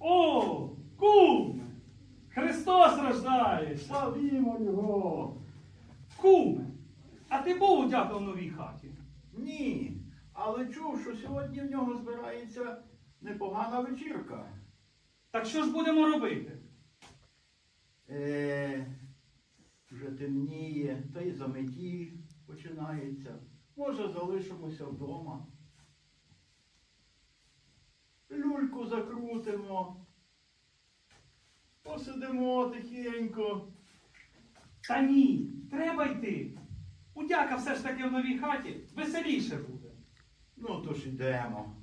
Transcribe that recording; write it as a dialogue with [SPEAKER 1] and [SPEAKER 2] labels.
[SPEAKER 1] О, куме! Христос рождає!
[SPEAKER 2] Славімо його!
[SPEAKER 1] Куме! А ти був у дяка в новій хаті?
[SPEAKER 2] Ні. Але чув, що сьогодні в нього збирається непогана вечірка.
[SPEAKER 1] Так що ж будемо робити?
[SPEAKER 2] Е, вже темніє, та й заметі починається. Може, залишимося вдома. Люльку закрутимо. Посидимо тихенько.
[SPEAKER 1] Та ні, треба йти. Удяка все ж таки в новій хаті веселіше буде.
[SPEAKER 2] Ну, то ж ідемо.